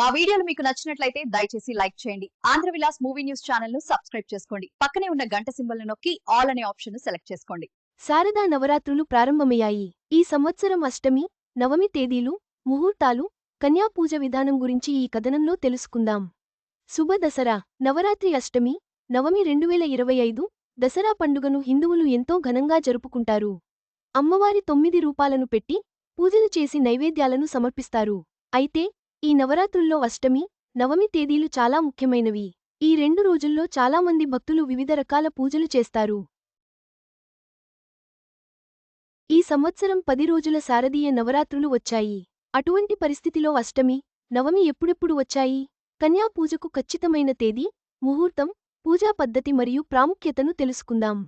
మా వీడియోలు మీకు నచ్చినట్లయితే దయచేసి లైక్ చేయండి. ఆంధ్ర విలాస్ మూవీ న్యూస్ ఛానల్ను సబ్స్క్రైబ్ చేసుకోండి. పక్కనే ఉన్న గంట సింబల్ నొక్కి ఆల్ అనే ఆప్షన్ను సెలెక్ట్ చేసుకోండి. శారదా నవరాత్రులు ప్రారంభమయ్యాయి. ఈ సంవత్సరం అష్టమి నవమి తేదీలు ముహూర్తాలు కన్యా పూజ విధానం గురించి ఈ కథనంలో తెలుసుకుందాం. శుభ దసరా నవరాత్రి అష్టమి నవమి రెండువేల ఇరవై ఐదు దసరా పండుగను హిందువులు ఎంతో ఘనంగా జరుపుకుంటారు. అమ్మవారి తొమ్మిది రూపాలను పెట్టి పూజలు చేసి నైవేద్యాలను సమర్పిస్తారు. అయితే ఈ నవరాత్రుల్లో అష్టమి నవమి తేదీలు చాలా ముఖ్యమైనవి. ఈ రెండు రోజుల్లో చాలామంది భక్తులు వివిధ రకాల పూజలు చేస్తారు. ఈ సంవత్సరం పది రోజుల శారదీయ నవరాత్రులు వచ్చాయి. అటువంటి పరిస్థితిలో అష్టమి నవమి ఎప్పుడెప్పుడు వచ్చాయి? కన్యా పూజకు ఖచ్చితమైన తేదీ ముహూర్తం పూజా పద్ధతి మరియు ప్రాముఖ్యతను తెలుసుకుందాం.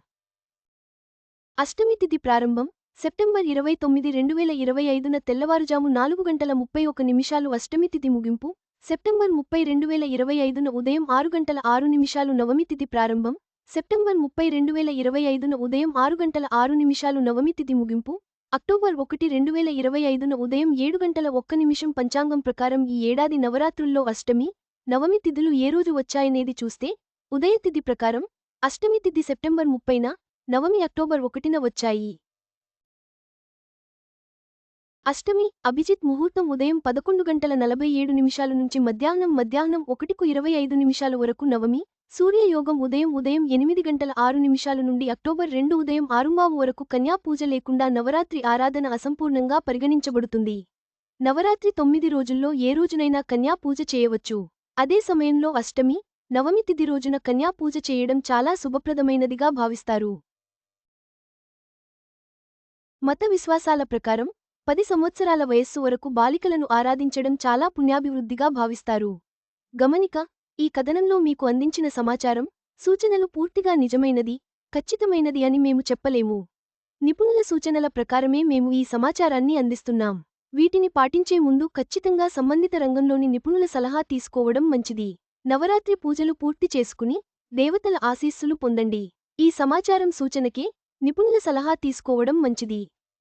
అష్టమి తిథి ప్రారంభం సెప్టెంబర్ ఇరవై తొమ్మిది రెండు వేల ఇరవై ఐదున తెల్లవారుజాము నాలుగు గంటల ముప్పై ఒక నిమిషాలు అష్టమి తిథి ముగింపు సెప్టెంబర్ ముప్పై రెండు వేల ఇరవై ఐదున ఉదయం ఆరు గంటల ఆరు నిమిషాలు నవమి తిథి ప్రారంభం సెప్టెంబర్ ముప్పై రెండు వేల ఇరవై ఐదున ఉదయం ఆరు గంటల ఆరు నిమిషాలు నవమి తిథి ముగింపు అక్టోబర్ ఒకటి రెండు వేల ఇరవై ఐదున ఉదయం ఏడు గంటల ఒక్క నిమిషం పంచాంగం ప్రకారం ఈ ఏడాది నవరాత్రుల్లో అష్టమి నవమి తిథులు ఏ రోజు వచ్చాయనేది చూస్తే ఉదయ తిథి ప్రకారం అష్టమి తిథి సెప్టెంబర్ ముప్పైన నవమి అక్టోబర్ ఒకటిన వచ్చాయి. అష్టమి అభిజిత్ ముహూర్తం ఉదయం పదకొండు గంటల నలభై ఏడు నిమిషాల నుంచి మధ్యాహ్నం మధ్యాహ్నం ఒకటికు ఇరవై ఐదు నిమిషాల వరకు నవమి సూర్యయోగం ఉదయం ఉదయం ఎనిమిది గంటల ఆరు నిమిషాల నుండి అక్టోబర్ రెండు ఉదయం ఆరుంబావు వరకు కన్యాపూజ లేకుండా నవరాత్రి ఆరాధన అసంపూర్ణంగా పరిగణించబడుతుంది. నవరాత్రి తొమ్మిది రోజుల్లో ఏ రోజునైనా కన్యా పూజ చేయవచ్చు. అదే సమయంలో అష్టమి నవమి తిథి రోజున కన్యాపూజ చేయడం చాలా శుభప్రదమైనదిగా భావిస్తారు. మత విశ్వాసాల ప్రకారం పది సంవత్సరాల వయస్సు వరకు బాలికలను ఆరాధించడం చాలా పుణ్యాభివృద్ధిగా భావిస్తారు. గమనిక ఈ కథనంలో మీకు అందించిన సమాచారం సూచనలు పూర్తిగా నిజమైనది ఖచ్చితమైనది అని మేము చెప్పలేము. నిపుణుల సూచనల ప్రకారమే మేము ఈ సమాచారాన్ని అందిస్తున్నాం. వీటిని పాటించే ముందు ఖచ్చితంగా సంబంధిత రంగంలోని నిపుణుల సలహా తీసుకోవడం మంచిది. నవరాత్రి పూజలు పూర్తి చేసుకుని దేవతల ఆశీస్సులు పొందండి. ఈ సమాచారం సూచనకే నిపుణుల సలహా తీసుకోవడం మంచిది.